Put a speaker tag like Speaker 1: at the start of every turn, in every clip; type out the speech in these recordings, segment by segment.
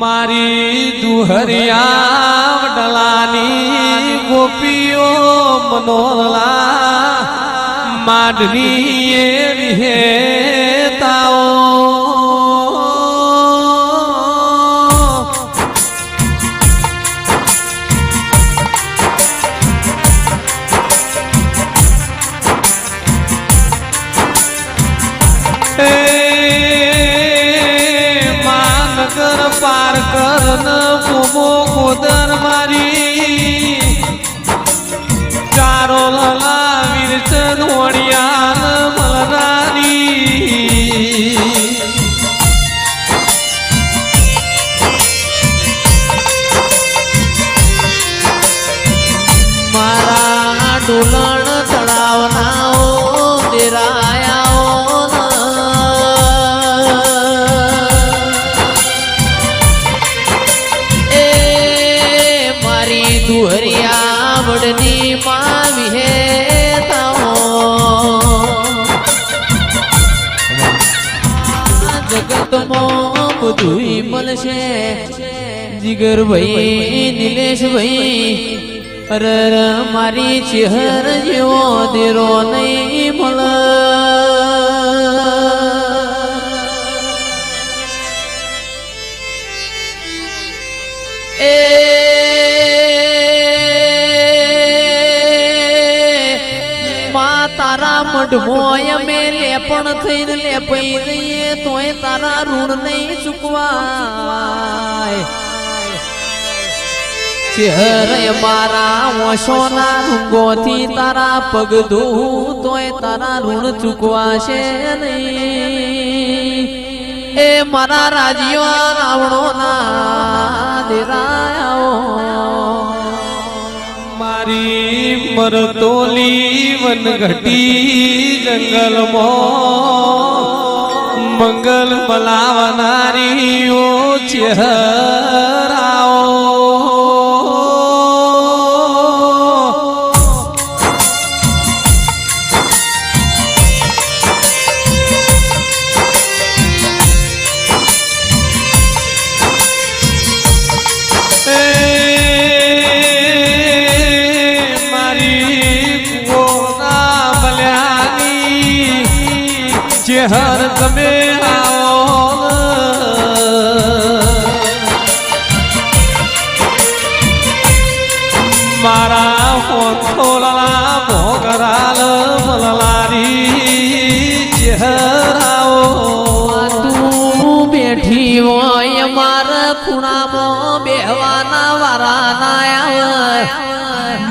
Speaker 1: મારી દુહરિયા ડલાની ગોપીઓ મનોલા માંડની એ વિહેતાઓ
Speaker 2: વડની માં વિહેતાઓ જગતમાં બધુંય મળશે જીગર ભાઈ નિલેશ ભાઈ અરે મારી ચહેર જેવો દેરો નહીં મળ તારા મઢમોય અમે લેપણ થઈને લેપઈ જઈએ તોય તારા ઋણ નહીં ચૂકવાય. ચહેરે મારા વશોના રૂંગોથી તારા પગ ધોવું, તોય તારા ઋણ ચૂકવાશે નહીં. એ મારા રાજ્યો રાવણો ના દેરાયો.
Speaker 1: મારી મરતોલી વનઘટી જંગલમાં. મંગલ મલાવનારીઓ ચહેરાઓ.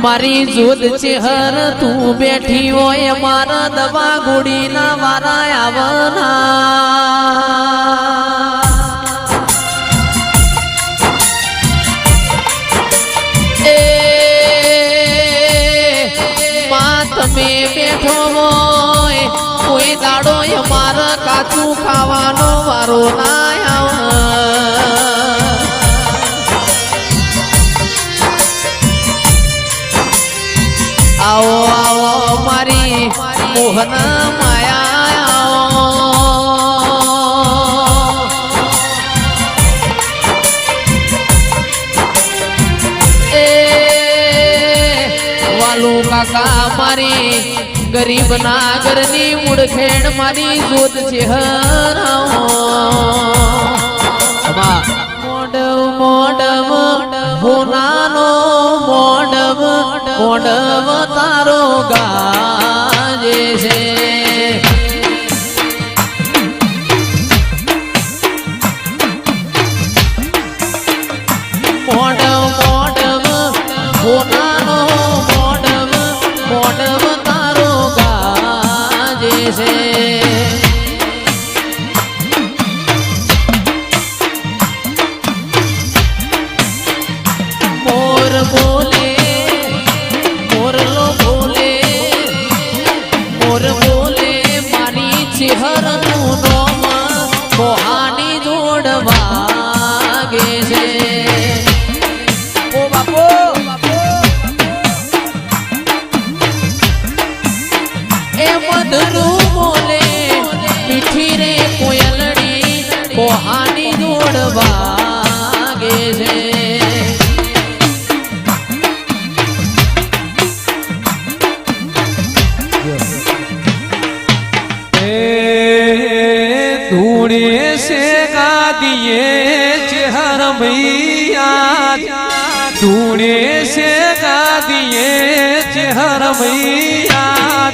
Speaker 1: મારી
Speaker 2: જોત ચેહર તું બેઠી હોય, મારા દવા ગોળીના મારા આવના તમે બેઠો હોય, કોઈ દાડો મારા કાચું ખાવાનો વારો ના વાલુ કાકા મારી ગરીબ ના ઘરની મુડખેડ મારી જોત છે મોડમ મોડમ હોનાનો મોડમ મોડમ તારો ગાજે water. નું બોલે પીઠી રે કોયલડી કોહાની જોડવા છે.
Speaker 1: ધૂણે સે ગાદીએ ચહર મૈયા ધૂણે સે ગાદીએ મૈયા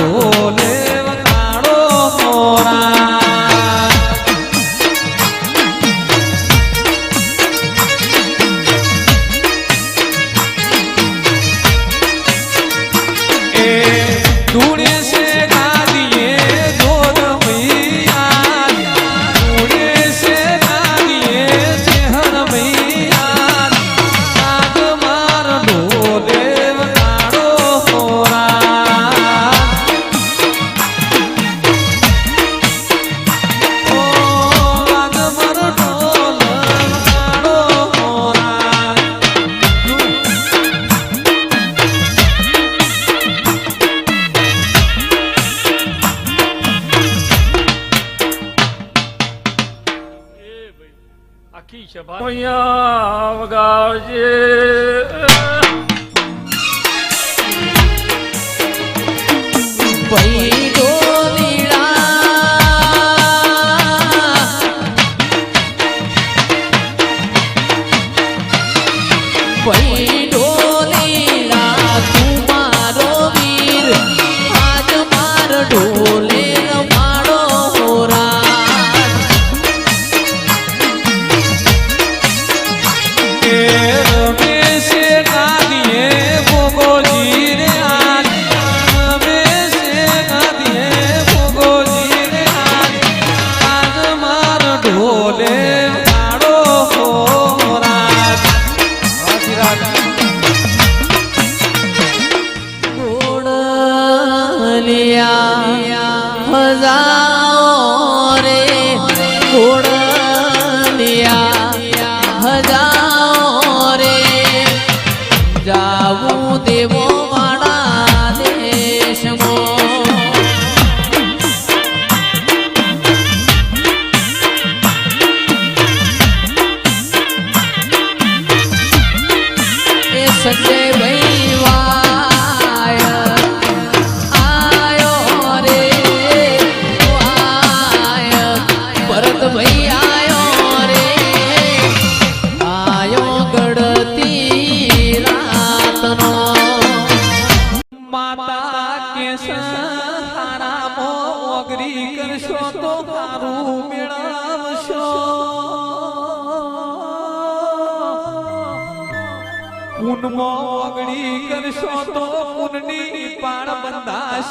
Speaker 1: માર
Speaker 2: ભાઈ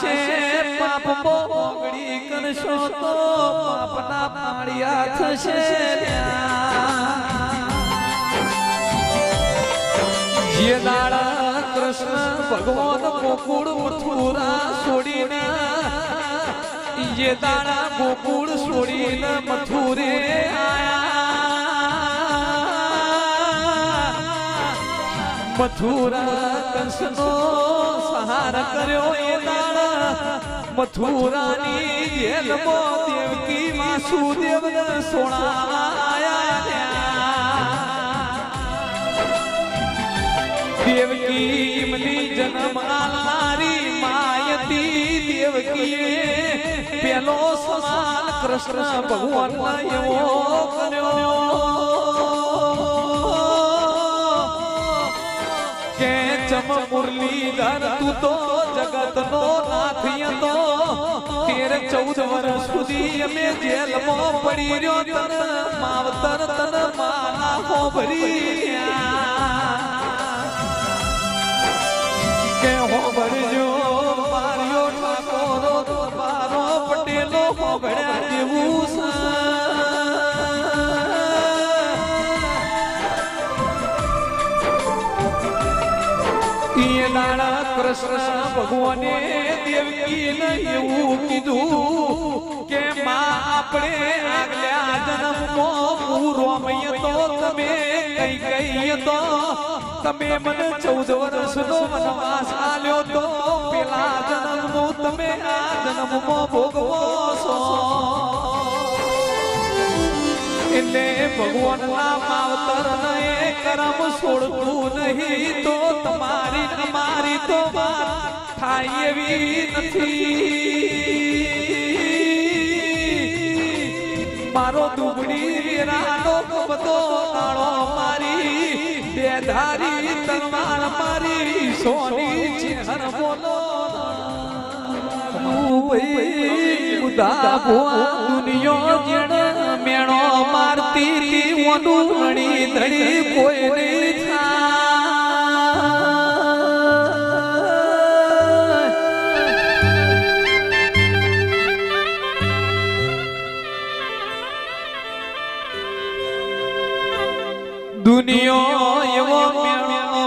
Speaker 1: બંધાશે પાપ પોગડી કરશો તો પાપના પાળિયા થશે જે દાડા કૃષ્ણ ભગવાન ગોકુળ મથુરા છોડીને, જે દાડા ગોકુળ છોડીને મથુરે મથુરા કંસનો સહાર કર્યો એ મથુરાની જેલમાં દેવકી વાસુદેવને સોણા દેવકી મની જન્મ આલનારી માયતી દેવકી પેલો સવાલ કૃષ્ણ ભગવાન એવો કર્યો. કે ચમ મુરલીધર તું તો જગતનો નાથ તો તેર ચૌદ વર્ષ સુધી અમે જેલમાં પડી રહ્યો તન, માવતર તન, માના હો ભરી કે હો ભરજો માર્યો ઠાકોરો તમારો પટેલો હો ભણ્યા જેવું દાડા કૃષ્ણ ભગવાને દેવકીને એવું કીધું કે માં આપણે આગલા જન્મમાં પૂર્વમય તો તમે કઈ કઈ તો. તમે મને ચૌદ વર્ષનો વનવાસ આલ્યો તો પેલા જન્મનો તમે આ જન્મમાં ભોગવો છો. એટલે ભગવાનના માવતર ને કરમ છોડતું નહીં તો તમારી અમારી તો વાત થાય એવી નથી. મારો દુબડી વેરાનો બધો નાળો મારી, બે ધારી તલવાર મારી, સોની ચેહર બોલો. દુનિયો જેણ મેણો મારતી કોઈ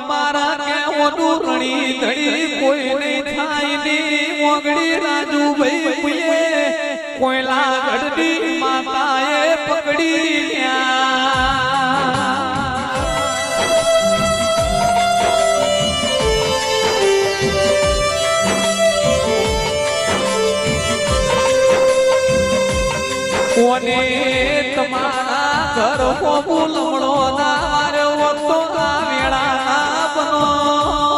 Speaker 1: મારા કે નહીં થાયની મોગડી રાજુ ભાઈ કોયલા ગઢડી માતાએ પકડી કોને તમારા ઘર બોલમણો ના વાર્યો તો આ વેળા ના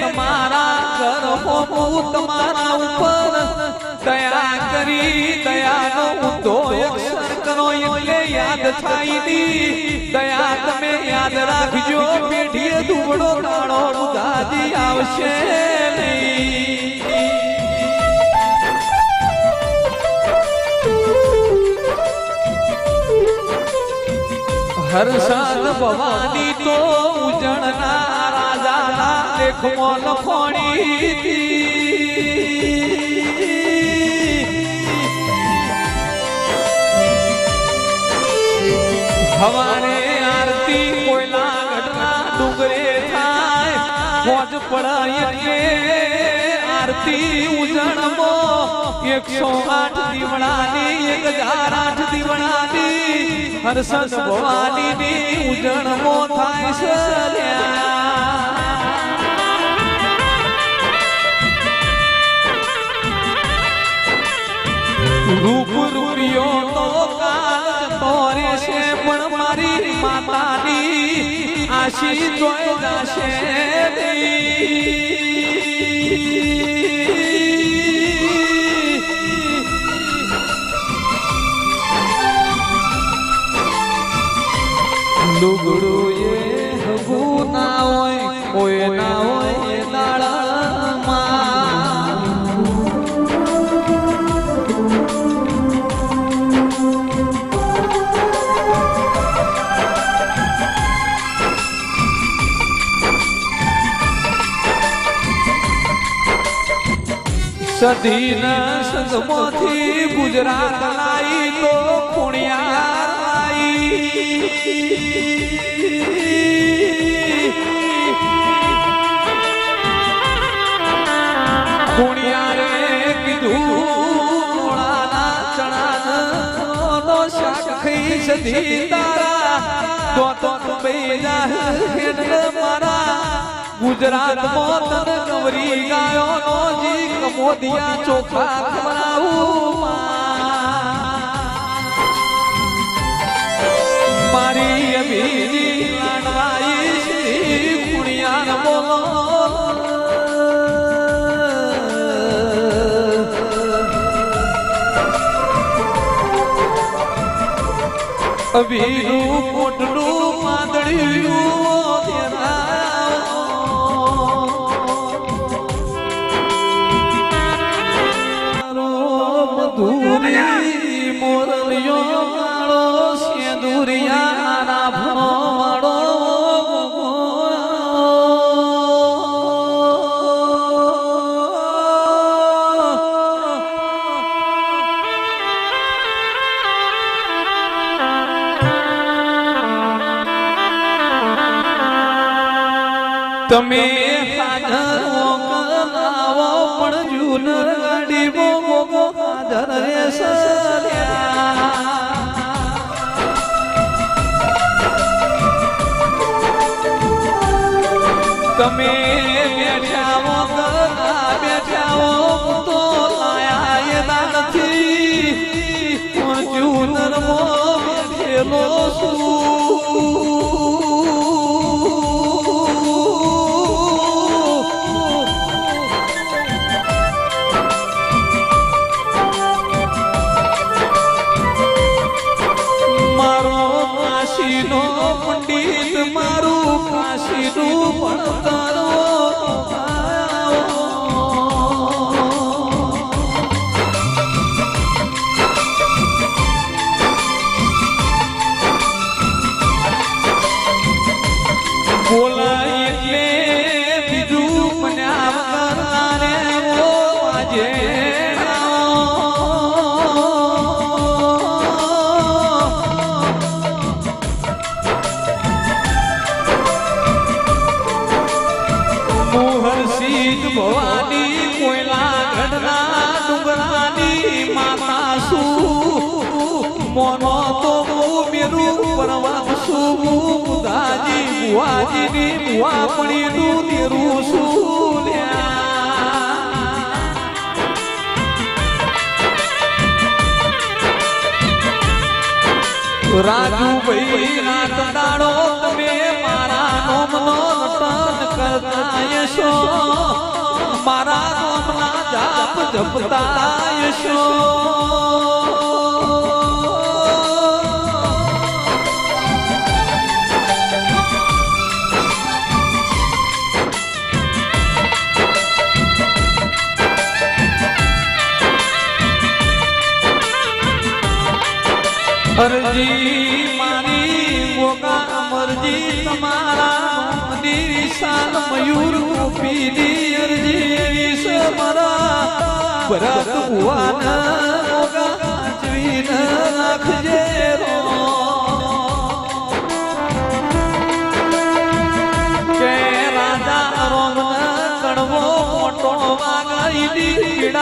Speaker 1: તમારા ઘર તમારા ઉપર દયા કરી, દયાનો કરો એટલે યાદ થાય દી. દયા તમે યાદ રાખજો, પેઢીએ દુબળો કાળો દાદી આવશે નહીં. સાત ભવાની તો ઉજણ રાજાના લેખમાં લખોણી હવારે આરતી કોયલા ગઢના ડુંગરે થાય. ફોજ પડાય એટલે આરતી ઉજણમો. એકસો આઠ દીવડાની, એક હજાર આઠ દીવડાની. હરસદ ભવાની ની ઉજળમો થાય છે રૂપ રૂપિયો તો કાલ જતો છે પણ મારી માતાની આશી જોઈ જશે લુગડું એ હગું ના હોય, કોઈ ના સધીના સંગમાંથી ગુજરાત લાઈ તો પુણ્યા લાઈ. કીધું મોળાના ચણાનો શાક ખાઈ સધી તારા તો તો બેજા હેડ મારા ગુજરાતમાં તને ગવરી ગાયો નો જી કમોદિયા ચોખા ખવડાવું મારી અભીની લાડવાઈ શ્રી કુણિયા બોલો. અભિનું કોટલું માદળિયું તમે હાજરો કરાવો પણ જૂનર ગાડી મોગો હાજર રે સસર્યા તમે બેઠા હો બેઠા હો તો લાયા નથી જૂનર મો મેલો છું. બુવાજીની બુવા નું તેરું શું રાજુ રાજુભાઈ ના દાડો તમે મારા નોમનો નટન કરતા યશો મારા નોમના જાપ જપતા યશો અરજી મારી મોગા અમરજી, તમારા નોમની શાન મયુર ગોપીની અરજી સમરા ભરત ભુવન મોગા કાચવી નાખજે કે રાજા કડવો મોટો વાગાઈ દી